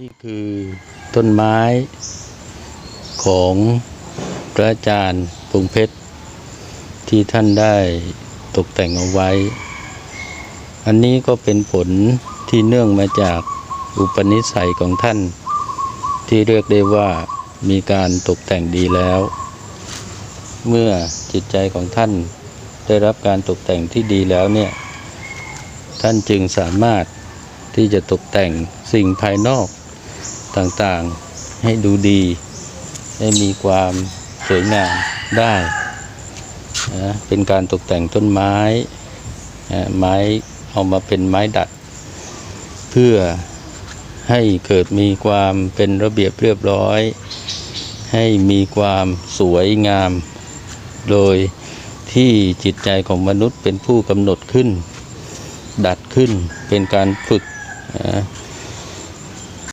นี่คือต้นไม้ของพระอาจารย์พงเพชร ที่ท่านได้ตกแต่งเอาไว้ อันนี้ก็เป็นผลที่เนื่องมาจากอุปนิสัยของท่าน ที่เรียกได้ว่ามีการตกแต่งดีแล้ว เมื่อจิตใจของท่านได้รับการตกแต่งที่ดีแล้วเนี่ย ท่านจึงสามารถที่จะตกแต่งสิ่งภายนอก ต่างๆให้ดูดี ให้มีความสวยงามได้นะเป็นการตกแต่งต้นไม้ไม้เอามาเป็นไม้ดัด เพื่อให้เกิดมีความเป็นระเบียบเรียบร้อย ให้มีความสวยงาม โดยที่จิตใจของมนุษย์เป็นผู้กำหนดขึ้น ดัดขึ้นเป็นการฝึกนะ